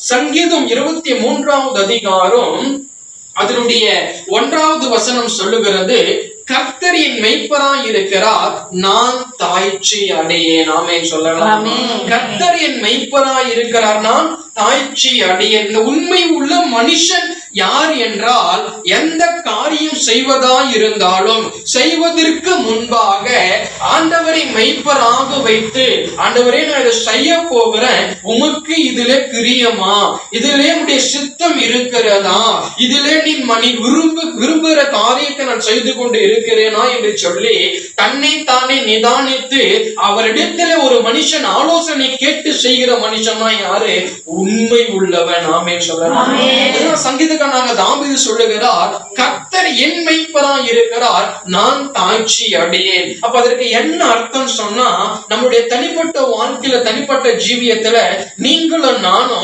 சங்கீதம் இருபத்தி மூன்றாவது அதிகாரம் அதனுடைய ஒன்றாவது வசனம் சொல்லுகிறது கர்த்தர் என் மெய்ப்பராய் இருக்கிறார் நான் தாய்ச்சி அடையேன். ஆமென் சொல்லலாம். ஆமென். கர்த்தர் என் மெய்ப்பராய் இருக்கிறார் நான் தாய்ச்சி அடையேன். இந்த உண்மை உள்ள மனுஷன் யார் என்றால் எந்த காரியம் செய்வதாய் இருந்தாலும் செய்வதற்கு முன்பாக ஆண்டவரை மெய்ப்பராக வைத்து ஆண்டவரே நான் இதை செய்ய போகிறேன். உமக்கு இதிலே பிரியமா? இதிலே உடைய சித்தம் இருக்கிறதா? இதிலே நீ மணி விரும்பு விரும்புகிற காரியத்தை நான் செய்து கொண்டு இருக்கிறேனா என்று சொல்லி தன்னை தானே நிதானித்து அவரிடத்துல ஒரு மனுஷன் ஆலோசனை கேட்டு செய்கிற மனுஷன் யாரு? உண்மை உள்ளவன். ஆமே சொல்லலாம். இதுதான் சங்கீதக்காரனாக தாவீது சொல்லுகிறார் கர்த்தர் என் மெய்ப்பரா இருக்கிறார் நான் தாய்ச்சி அடையேன். அப்ப அதற்கு என்ன அர்த்தம் சொன்னா நம்முடைய தனிப்பட்ட வாழ்க்கையில தனிப்பட்ட ஜீவியத்துல நீங்களும் நானும்